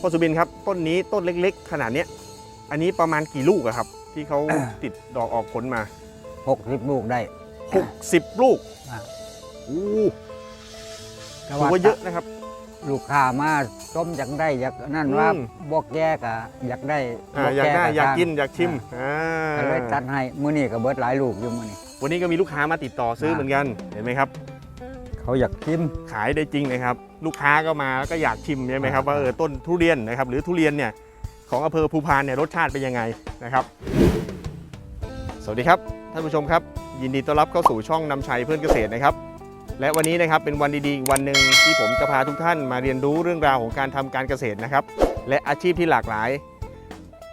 พ่อสุบินครับต้นนี้ต้นเล็ก ๆ ขนาดเนี้ยอันนี้ประมาณกี่ลูกอะครับ ที่เขา ติดดอกออกผลมา หกสิบลูกได้ 60 ลูกอะ อู้แต่ถือว่าเยอะนะครับ ลูกค้ามาต้มอยากได้อยากนั่นว่าอืม บอกแก้กะอยากได้อ่าบ่อยากได้แอยากกินทอยากชิมอ่า ก็เลยตัดให้มื้อนี้ก็เบิดหลายลูกอยู่มื้อนี้ วันนี้ก็มีลูกค้ามาติดต่อซื้ออ่าเหมือนกัน เห็นไหมครับ เขาอยากชิม ขายได้จริงนะครับ ลูกค้าก็มาแล้วก็อยากชิมใช่ไหมครับว่าเออต้นทุเรียนนะครับ หรือทุเรียนเนี่ยของอำเภอภูพานเนี่ยรสชาติเป็นยังไงนะครับ สวัสดีครับท่านผู้ชมครับ ยินดีต้อนรับเข้าสู่ช่องนำชัยเพื่อนเกษตรนะครับ และวันนี้นะครับเป็นวันดีๆอีกวันหนึ่งที่ผมจะพาทุกท่านมาเรียนรู้เรื่องราวของการทำการเกษตรนะครับ และอาชีพที่หลากหลาย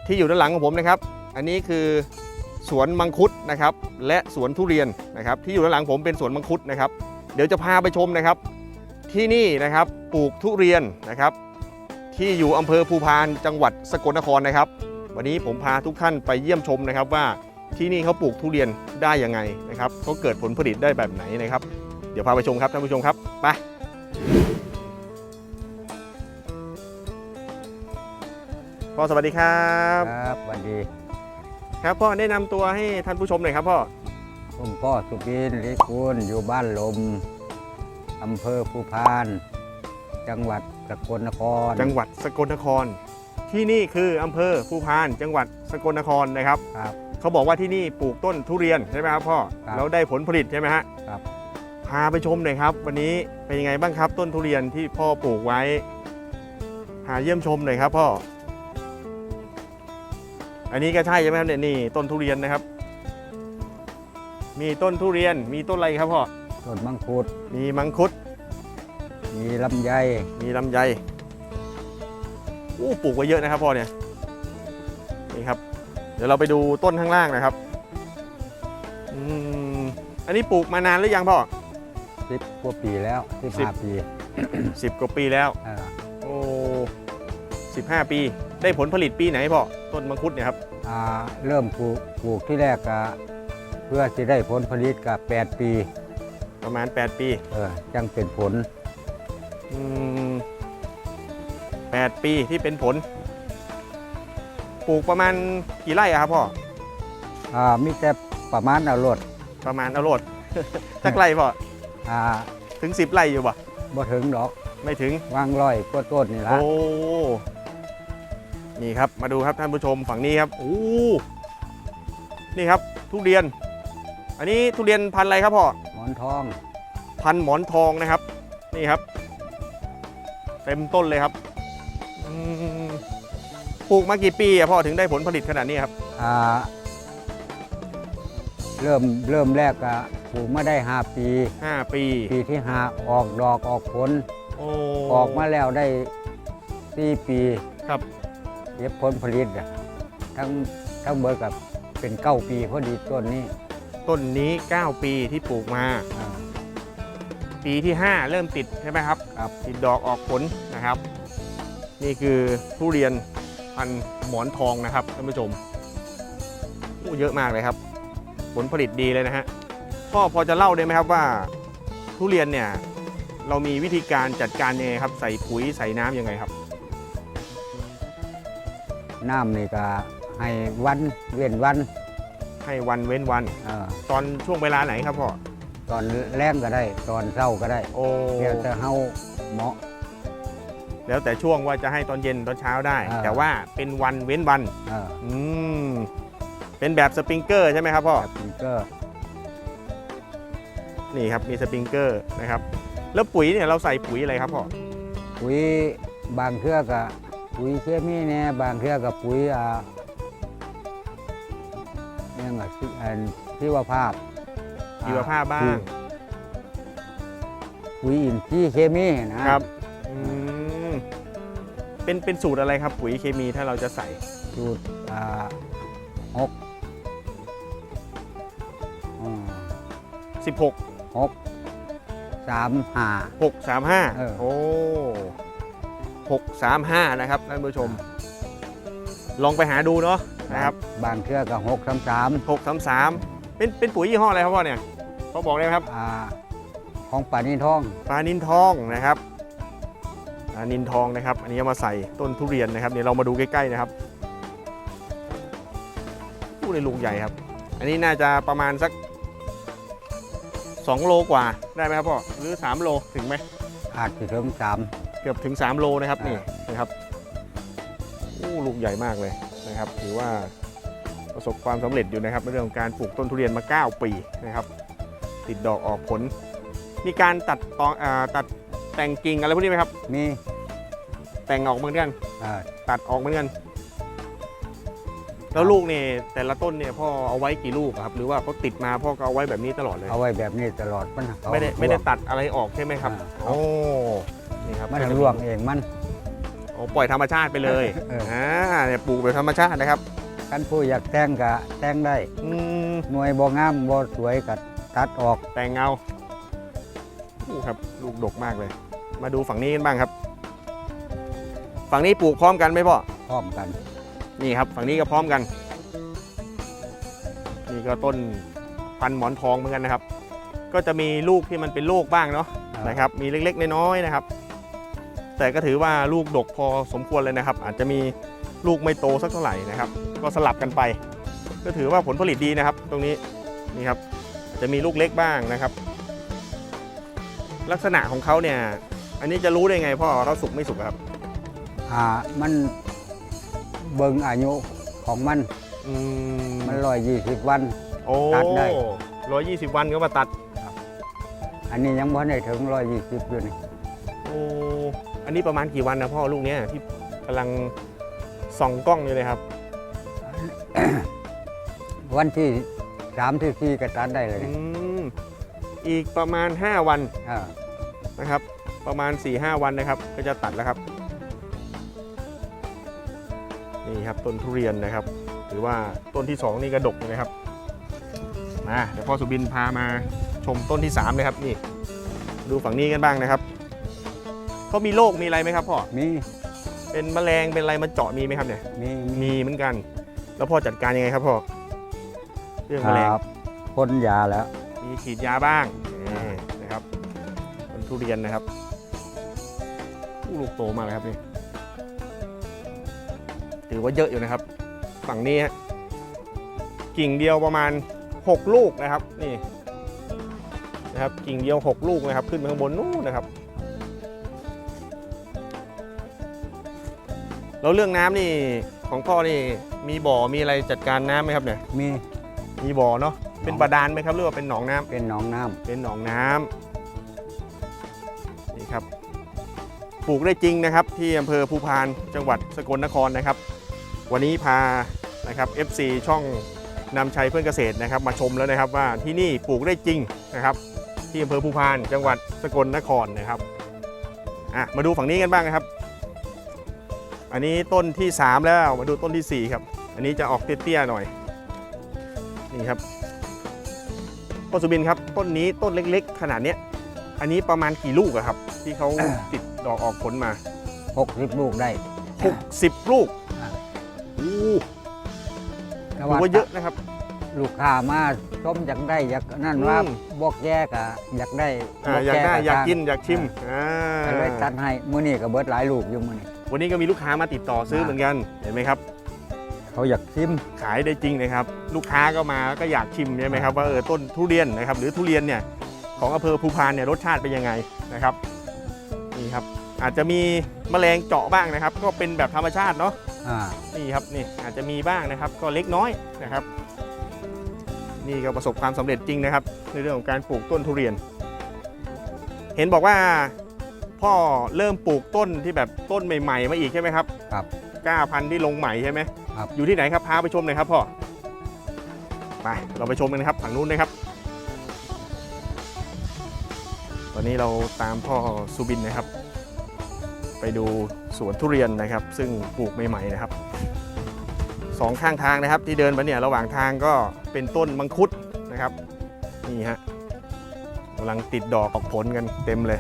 ที่อยู่ด้านหลังของผมนะครับ อันนี้คือสวนมังคุดนะครับ และสวนทุเรียนนะครับ ที่อยู่ด้านหลังผมเป็นสวนมังคุดนะครับ เดี๋ยวจะพาไปชมนะครับ ที่นี่นะครับปลูกทุเรียนนะครับ ที่อยู่อำเภอภูพานจังหวัดสกลนครนะครับ วันนี้ผมพาทุกท่านไปเยี่ยมชมนะครับว่าที่นี่เขาปลูกทุเรียนได้ยังไงนะครับเขาเกิดผลผลิตได้แบบไหนนะครับ เดี๋ยวพาไปชมครับท่านผู้ชมครับไปพ่อสวัสดีครับ ครับสวัสดี ครับพ่อแนะนำตัวให้ท่านผู้ชมหน่อยครับพ่อ ผมพ่อสุบินลิกุลอยู่บ้านลมอำเภอภูพาน จังหวัดสกลนคร จังหวัดสกลนคร ที่นี่คืออำเภอภูพาน จังหวัดสกลนครนะครับ ครับ เขาบอกว่าที่นี่ปลูกต้นทุเรียนใช่ไหมครับพ่อครับ แล้วได้ผลผลิตใช่ไหมฮะครับ พาไปชมหน่อยครับ วันนี้เป็นยังไงบ้างครับ ต้นทุเรียนที่พ่อปลูกไว้หาเยี่ยมชมหน่อยครับพ่ออันนี้ก็ใช่ใช่ไหมครับเนี่ยนี่ต้นทุเรียนนะครับ มีต้นทุเรียน มีต้นอะไรครับพ่อ ต้นมังคุด มีมังคุด มีลำไย มีลำไยอู้ปลูกไว้เยอะนะครับพ่อเนี่ย นี่ครับ เดี๋ยวเราไปดูต้นข้างล่างนะครับ อืม อันนี้ปลูกมานานหรือยังพ่อ สิบกว่าปีแล้วสิบสิบห้าปีสิบกว่าปีแล้วเออโอ้สิบห้าปี ได้ผลผลิตปีไหนพ่อ ต้นมังคุดเนี่ยครับ อ่าเริ่มปลูกปลูกที่แรกก็ เพื่อจะได้ผลผลิตกับแปดปีประมาณ 8 ปีเออจังเป็นผลอืมแปดปีที่เป็นผล ปลูกประมาณกี่ไร่อะครับพ่อ อ่ามีแต่ประมาณเอารถประมาณเอาโลดสักไร่พ่อ อ่าถึง 10 ไร่อยู่ป่ะบ่ถึงดอกไม่ถึง วางร้อยกว่าต้นนี่ละโอ้ นี่ครับ มาดูครับท่านผู้ชมฝั่งนี้ครับ โอ้ นี่ครับ ทุเรียน อันนี้ทุเรียนพันธุ์อะไรครับพ่อ หมอนทอง พันธุ์หมอนทองนะครับ นี่ครับ เต็มต้นเลยครับอืมปลูกมากี่ปีอะพ่อถึงได้ผลผลิตขนาดนี้ครับ อ่า เริ่มเริ่มแรกก็ปลูกมาได้ 5 ปี5ปีปีที่ห้าออกดอกออกผล โอ้ออกมาแล้วได้ 4 ปีครับเก็บผลผลิตอะทั้งทั้งเบิดกับเป็นเก้าปีพอดีต้นนี้ ต้นนี้ 9 ปีที่ปลูกมา อ่า ปีที่ 5 เริ่มติดใช่ไหมครับครับ ติดดอกออกผลนะครับ นี่คือทุเรียนพันธุ์หมอนทองนะครับท่านผู้ชมโอ้เยอะมากเลยครับ ผลผลิตดีเลยนะฮะพ่อพอจะเล่าได้ไหมครับว่า ทุเรียนเนี่ยเรามีวิธีการจัดการยังไงครับ ใส่ปุ๋ยใส่น้ำยังไงครับ น้ำนี่ก็ให้วันเว้นวัน ให้วันเว้นวันเออตอนช่วงเวลาไหนครับพ่อ ตอนแรงก็ได้ ตอนเช้าก็ได้โอ้ เดี๋ยวจะเฮาเหมาะ แล้วแต่ช่วงว่าจะให้ตอนเย็นตอนเช้าได้ อ่า แต่ว่าเป็นวันเว้นวันเอออืมเป็นแบบสปริงเกอร์ใช่ไหมครับพ่อ แบบนี้ก็นี่ครับมีสปริงเกอร์นะครับ แล้วปุ๋ยเนี่ยเราใส่ปุ๋ยอะไรครับพ่อ ปุ๋ยบางเครือกับปุ๋ยเคมีเนี่ยบางเครือกับปุ๋ยอ่า เนี่ยไงที่อันที่ว่าภาพชีวภาพบ้าง ปุ๋ยอินทรีย์เคมีนะครับอืมเป็นเป็นสูตรอะไรครับ ปุ๋ยเคมีถ้าเราจะใส่สูตรอ่าหกอืม16หกสามห้า6เออ35โอ้6 3 5นะครับท่านผู้ชม ลองไปหาดูเนาะ นะครับบางเครือกับหกสามสาม6 3 3เป็นเป็นปุ๋ยยี่ห้ออะไรครับพ่อเนี่ยเขาบอกได้ไหมครับอ่าของป่านินทองปลานินทองนะครับอ่านินทองนะครับ อันนี้เอามาใส่ต้นทุเรียนนะครับเดี๋ยวเรามาดูใกล้ๆนะครับอู้ในลูกใหญ่ครับ อันนี้น่าจะประมาณสัก 2 โลกว่าได้ไหมครับพ่อหรือ 3 โลถึงไหมอาจจะถึงสามเกือบถึง 3 โลนะครับนี่อ่านะครับอู้ลูกใหญ่มากเลย นะครับ ถือว่าประสบความสำเร็จอยู่นะครับในเรื่องของการปลูกต้นทุเรียนมา 9 ปีนะครับ ติดดอกออกผล มีการตัดตองอาตัดแต่งกิ่งอะไรพวกนี้ไหมครับ มีแต่งออกเหมือนกันอ่าตัดออกเหมือนกัน แล้วลูกเนี่ยแต่ละต้นเนี่ยพ่อเอาไว้กี่ลูกอะครับ หรือว่าเขาติดมาพ่อก็เอาไว้แบบนี้ตลอดเลยเอาไว้แบบนี้ตลอดมันเขาไม่ได้ไม่ได้ตัดอะไรออกใช่ไหมครับอ่าโอ้นี่ครับมันร่วงเองมัน โอ้ปล่อยธรรมชาติไปเลยเอออ่ อ่าเนี่ยปลูกแบบธรรมชาตินะครับกันผู้อยากแต่งก็แต่งได้อืมหน่วยบ่งามบ่สวยก็ตัดออกแต่งเงาอู้ครับลูกดกมากเลย มาดูฝั่งนี้กันบ้างครับ ฝั่งนี้ปลูกพร้อมกันไหมพ่อ พร้อมกัน นี่ครับ ฝั่งนี้ก็พร้อมกัน นี่ก็ต้นพันหมอนทองเหมือนกันนะครับ ก็จะมีลูกที่มันเป็นโรคบ้างเนาะนะครับ มีเล็กๆน้อยๆนะครับ แต่ก็ถือว่าลูกดกพอสมควรเลยนะครับ อาจจะมีลูกไม่โตสักเท่าไหร่นะครับ ก็สลับกันไป ก็ถือว่าผลผลิตดีนะครับ ตรงนี้นี่ครับอาจจะมีลูกเล็กบ้างนะครับ ลักษณะของเขาเนี่ย อันนี้จะรู้ได้ไงพ่อเขาสุกไม่สุกครับอ่ามันเบิ่งอายุของมันอืมมันร้อยยี่สิบวัน โอ้ตัดได้ ร้อยยี่สิบวันก็มาตัด อันนี้ยังบ่ได้ถึงร้อยยี่สิบอยู่นี่โอ้ อันนี้ประมาณกี่วันนะพ่อลูกเนี้ยที่กำลังส่องกล้องอยู่เลยครับ วันที่สามที่สี่ก็ตัดได้เลยอืมอีกประมาณ 5 วันอ่านะครับ ประมาณ4-5วันนะครับ ก็จะตัดแล้วครับนี่ครับต้นทุเรียนนะครับ หรือว่าต้นที่ 2 นี่กระดกเลยนะครับมาเดี๋ยวพ่อสุบินพามาชมต้นที่ 3 เลยครับนี่ ดูฝั่งนี้กันบ้างนะครับ เขามีโรคมีอะไรไหมครับพ่อ มีเป็นแมลงเป็นอะไรมาเจาะมีไหมครับเนี่ยมีมีมีเหมือนกัน แล้วพ่อจัดการยังไงครับพ่อ เรื่องแมลงครับพ่นยาแล้ว มีฉีดยาบ้างนี่นะครับต้นทุเรียนนะครับอู้ลูกโตมากเลยครับนี่ ถือว่าเยอะอยู่นะครับ ฝั่งนี้ฮะกิ่งเดียวประมาณ 6 ลูกนะครับ นี่นะครับ กิ่งเดียว 6 ลูกนะครับ ขึ้นไปข้างบนนู้นนะครับ แล้วเรื่องน้ำนี่ของพ่อนี่มีบ่อมีอะไรจัดการน้ำไหมครับเนี่ยมีมีบ่อเนาะเป็นบาดาลไหมครับหรือว่าเป็นหนองน้ำเป็นหนองน้ำเป็นหนองน้ำนี่ครับปลูกได้จริงนะครับ ที่อำเภอภูพานจังหวัดสกลนครนะครับ วันนี้พานะครับ FC ช่องนำชัยเพื่อนเกษตรนะครับ มาชมแล้วนะครับว่าที่นี่ปลูกได้จริงนะครับ ที่อำเภอภูพานจังหวัดสกลนครนะครับอะมาดูฝั่งนี้กันบ้างนะครับ อันนี้ต้นที่ 3 แล้วมาดูต้นทีสี่ 4 ครับ อันนี้จะออกเตี้ยๆหน่อยนี่ครับพ่อสุบินครับต้นนี้ต้นเล็กๆ ขนาดเนี้ยอันนี้ประมาณกี่ลูกอะครับ ที่เขาติดดอกออกผลมาหกสิบลูกได้60ลูกอ่าโอ้แต่ถือว่าเยอะนะครับ ลูกค้ามาชมอยากได้อยากนั่นว่าอืมบอกแยกอะอยากได้อ่าบอกอยากแได้อยากกินทงอยากชิมอ่าก็เลยตัดให้มื้อนี้ก็เบิดหลายลูกอยู่มื้อนี้ วันนี้ก็มีลูกค้ามาติดต่อซื้อเหมือนกันเห็นไหมครับ เขาอยากชิมขายได้จริงนะครับ ลูกค้าก็มาก็อยากชิมใช่ไหมครับว่าเออต้นทุเรียนนะครับ หรือทุเรียนเนี่ยของอำเภอภูพานเนี่ยรสชาติเป็นยังไงนะครับนี่ครับ อาจจะมีแมลงเจาะบ้างนะครับ ก็เป็นแบบธรรมชาติเนาะอ่านี่ครับนี่อาจจะมีบ้างนะครับ ก็เล็กน้อยนะครับ นี่ก็ประสบความสำเร็จจริงนะครับ ในเรื่องของการปลูกต้นทุเรียน เห็นบอกว่า พ่อเริ่มปลูกต้นที่แบบต้นใหม่ๆมาอีกใช่ไหมครับครับกล้าพันธุ์ที่ลงใหม่ใช่ไหมครับ อยู่ที่ไหนครับพาไปชมหน่อยครับพ่อไปเราไปชมกันนะครับฝั่งนู้นนะครับ ตอนนี้เราตามพ่อสุบินนะครับ ไปดูสวนทุเรียนนะครับ ซึ่งปลูกใหม่ๆนะครับสองข้างทางนะครับ ที่เดินมาเนี่ยระหว่างทางก็เป็นต้นมังคุดนะครับนี่ฮะกำลังติดดอกออกผลกันเต็มเลย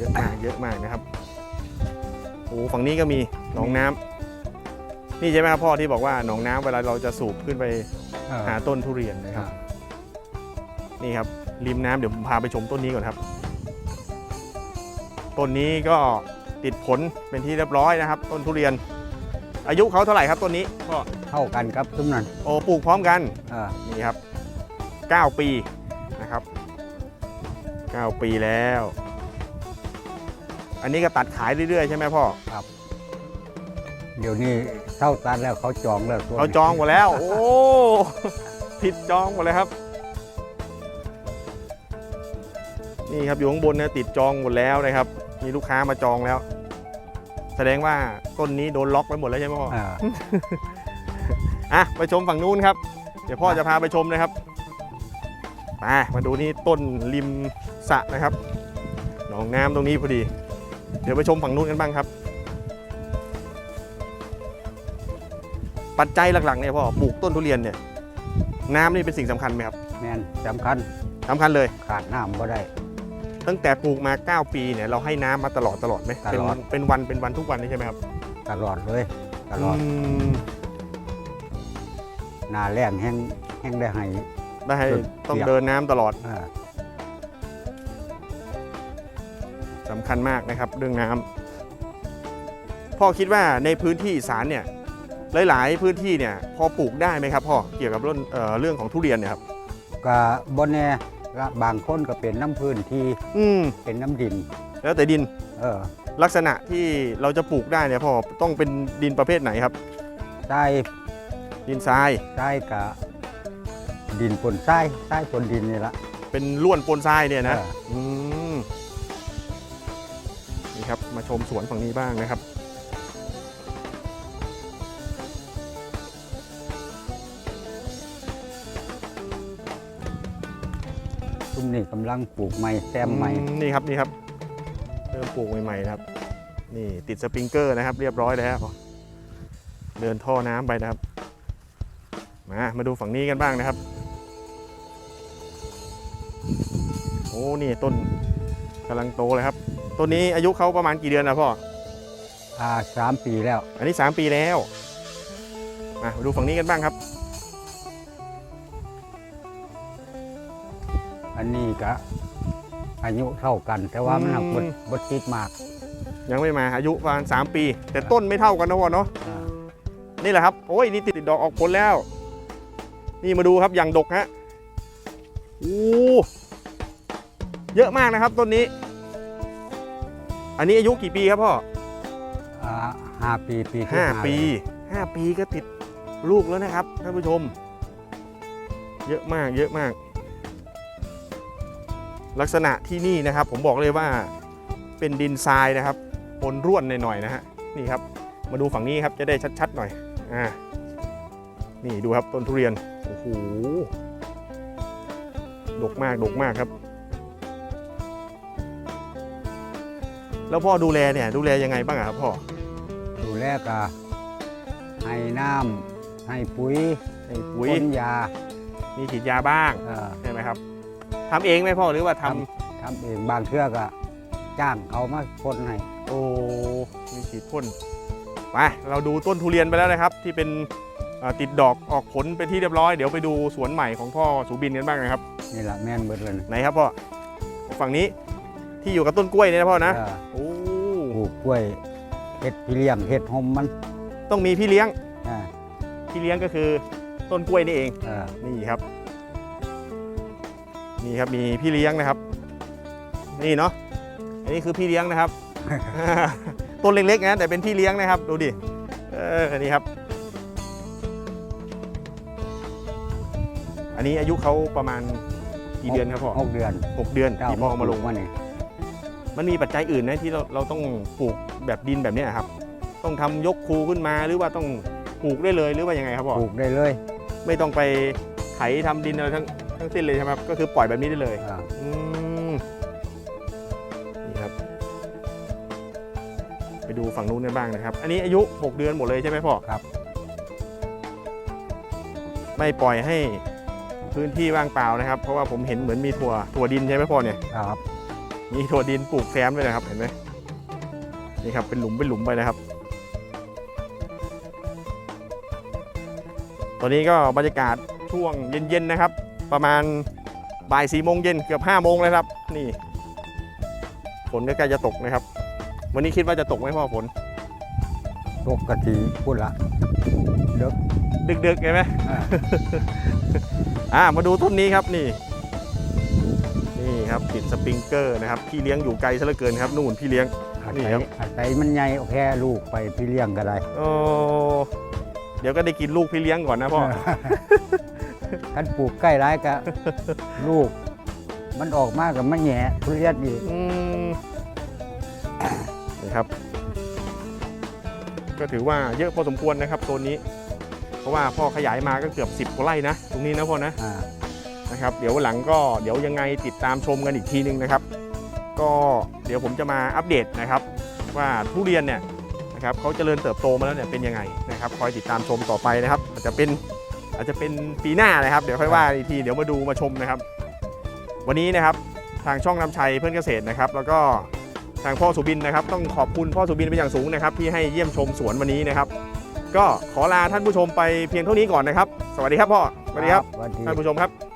เยอะมากเยอะมากนะครับโอ้ฝั่งนี้ก็มีหนองน้ำนี่ใช่ไหมครับพ่อที่บอกว่าหนองน้ำเวลาเราจะสูบขึ้นไปเออหาต้นทุเรียนนะครับ นี่ครับริมน้ำเดี๋ยวผมพาไปชมต้นนี้ก่อนครับ ต้นนี้ก็ติดผลเป็นที่เรียบร้อยนะครับ ต้นทุเรียน อายุเขาเท่าไหร่ครับต้นนี้พ่อเท่ากันครับทุกนั้นโอ้ปลูกพร้อมกันเออนี่ครับ 9 ปีนะครับ 9 ปีแล้ว อันนี้ก็ตัดขายเรื่อยๆใช่ไหมพ่อเดี๋ยวนี้เท่าตันแล้วเขาจองแล้วตัวเขาจองหมดแล้ว โอ้ผิดจองหมดเลยครับ นี่ครับอยู่ข้างบนเนี่ยติดจองหมดแล้วนะครับ มีลูกค้ามาจองแล้ว แสดงว่าต้นนี้โดนล็อกไว้หมดแล้วใช่ไหมพ่อเอออะไปชมฝั่งนู้นครับ เดี๋ยวพ่อจะพาไปชมนะครับมามาดูนี่ต้นริมสระนะครับหนองน้ำตรงนี้พอดี เดี๋ยวไปชมฝั่งนู้นกันบ้างครับ ปัจจัยหลักๆเนี่ยพ่อปลูกต้นทุเรียนเนี่ยน้ำนี่เป็นสิ่งสำคัญไหมครับแม่นสำคัญสำคัญเลย ขาดน้ำก็ได้ ตั้งแต่ปลูกมา 9 ปีเนี่ยเราให้น้ำมาตลอดตลอดไหมตลอด เป็นเป็นวันเป็นวันทุกวันนี่ใช่ไหมครับตลอดเลยตลอดมหนาแรงแห้งแห้งได้ให้ได้จนต้องเปียกเดินน้ำตลอด เออ สำคัญมากนะครับเรื่องน้ำพ่อคิดว่าในพื้นที่อีสานเนี่ยหลาย ๆ พื้นที่เนี่ยพอปลูกได้ไหมครับพ่อเกี่ยวกับเรื่องเอ่อเรื่องของทุเรียนเนี่ยครับก็บนแน่ละบางคนก็เป็นน้ำพื้นที่อืมเป็นน้ำดิน แล้วแต่ดินเออลักษณะที่เราจะปลูกได้เนี่ยพ่อต้องเป็นดินประเภทไหนครับใต้ดินทรายใต้กับดินปนใต้ใต้ปนดินนี่ละเป็นล้วนปนทรายเนี่ยนะเอออืม นี่ครับ มาชมสวนฝั่งนี้บ้างนะครับซุ้มนี่กำลังปลูกใหม่แซมใหม่ อืนี่ครับนี่ครับ เริ่มปลูกใหม่ๆนะครับ นี่ติดสปริงเกอร์นะครับ เรียบร้อยแล้ว เดินท่อน้ำไปนะครับ มามาดูฝั่งนี้กันบ้างนะครับ โอ้นี่ต้นกำลังโตเลยครับ ต้นนี้อายุเขาประมาณกี่เดือนนะพ่อ อ่าสามปีแล้ว อันนี้ 3 ปีแล้วมามาดูฝั่งนี้กันบ้างครับ อันนี้ก็อายุเท่ากัน แต่ว่ามันหักบดอืมบดติดมากยังไม่มาอายุประมาณ3ปี แต่ต้นไม่เท่ากันนะพ่อเนาะ อ่านี่แหละครับ โอ้ย นี่ติดดอกออกผลแล้ว นี่มาดูครับอย่างดกฮะโอ้เยอะมากนะครับต้นนี้ อันนี้อายุกี่ปีครับพ่ออ่าห้าปีปีที่ห้าห้าปี ห้าปีก็ติดลูกแล้วนะครับท่านผู้ชม เยอะมากเยอะมาก ลักษณะที่นี่นะครับ ผมบอกเลยว่าเป็นดินทรายนะครับปนร่วนหน่อยๆนะฮะนี่ครับ มาดูฝั่งนี้ครับจะได้ชัดๆหน่อยอ่านี่ดูครับต้นทุเรียนโอ้โหดกมากดกมากครับ แล้วพ่อดูแลเนี่ยดูแลยังไงบ้างอะครับพ่อดูแลก็ให้น้ำให้ปุ๋ยให้ปุ๋ยพ่นยามีฉีดยาบ้างเออใช่ไหมครับทำเองไหมพ่อหรือว่าทำทำทำเองบางเทื่อก็จ้างเขามาพ่นให้ โอ้มีฉีดพ่นไปเราดูต้นทุเรียนไปแล้วนะครับ ที่เป็นเอ่อติดดอกออกผลเป็นที่เรียบร้อย เดี๋ยวไปดูสวนใหม่ของพ่อสุบินกันบ้างนะครับ นี่แหละแม่นเบิดเลยนะไหนครับพ่อฝั่งนี้ ที่อยู่กับต้นกล้วยเนี่ยนะพ่อนะเออโอ้ปลูกกล้วยเห็ดพี่เลี้ยงเห็ดหอมมันต้องมีพี่เลี้ยงอ่าพี่เลี้ยงก็คือต้นกล้วยนี่เอง เออนี่ครับ นี่ครับมีพี่เลี้ยงนะครับ นี่เนาะอันนี้คือพี่เลี้ยงนะครับ ต้นเล็กๆนะแต่เป็นพี่เลี้ยงนะครับ ดูดิเอออันนี้ครับ อันนี้อายุเขาประมาณกี่เดือนครับพ่อหกเดือนหกเดือนเจ้าที่พ่อเอามาลงมานี่ มันมีปัจจัยอื่นนะที่เราเราต้องปลูกแบบดินแบบเนี้ยครับ ต้องทำยกคูขึ้นมาหรือว่าต้องปลูกได้เลยหรือว่ายังไงครับพ่อปลูกได้เลยไม่ต้องไปไถทำดินอะไรทั้งทั้งสิ้นเลยใช่ไหมครับก็คือปล่อยแบบนี้ได้เลย อ่าอืมนี่ครับ ไปดูฝั่งนู้นกันบ้างนะครับ อันนี้อายุ 6 เดือนหมดเลยใช่ไหมพ่อครับ ไม่ปล่อยให้พื้นที่ว่างเปล่านะครับ เพราะว่าผมเห็นเหมือนมีถั่วถั่วดินใช่ไหมพ่อเนี่ย ครับ มีถั่วดินปลูกแซมด้วยนะครับเห็นไหมนี่ครับเป็นหลุมเป็นหลุมไปนะครับ ตอนนี้ก็บรรยากาศช่วงเย็นๆนะครับ ประมาณบ่ายสี่โมงเย็นเกือบห้าโมงเลยครับ นี่ฝนก็ใกล้จะตกนะครับ วันนี้คิดว่าจะตกไหมพ่อฝนตกกะทิพูดละเด็กดึกๆไงไหมอ่าอ่ามาดูต้นนี้ครับนี่นี่ ครับติดสปริงเกอร์นะครับพี่เลี้ยงอยู่ไกลซะเหลือเกินครับนู่นพี่เลี้ยง อานี่ศัยครับ อาศัยมันใหญ่เอาแค่ลูกไปพี่เลี้ยงก็ได้โอ้เดี๋ยวก็ได้กินลูกพี่เลี้ยงก่อนนะพ่อคันปลูกใกล้ร้ายก็ลูก มันออกมากกับมันแหย่ทุเรียนอีกอืมนี่ครับ ก็ถือว่าเยอะพอสมควรนะครับโซนนี้ เพราะว่าพ่อขยายมาก็เกือบ 10กว่าไร่นะ ตรงนี้นะพ่อนะ อ่า นะครับเดี๋ยววันหลังก็เดี๋ยวยังไงติดตามชมกันอีกทีนึงนะครับ ก็เดี๋ยวผมจะมาอัปเดตนะครับ ว่าทุเรียนเนี่ยนะครับเขาเจริญเติบโตมาแล้วเนี่ยเป็นยังไงนะครับคอยติดตามชมต่อไปนะครับ อาจจะเป็นอาจจะเป็นปีหน้านะครับ เดี๋ยวค่อยว่าอีกทีเดี๋ยวมาดูมาชมนะครับ วันนี้นะครับทางช่องนำชัยเพื่อนเกษตรนะครับ แล้วก็ทางพ่อสุบินนะครับ ต้องขอบคุณพ่อสุบินเป็นอย่างสูงนะครับ ที่ให้เยี่ยมชมสวนวันนี้นะครับ ก็ขอลาท่านผู้ชมไปเพียงเท่านี้ก่อนนะครับ สวัสดีครับพ่อสวัสดีครับสวัสดีท่านผู้ชมครับ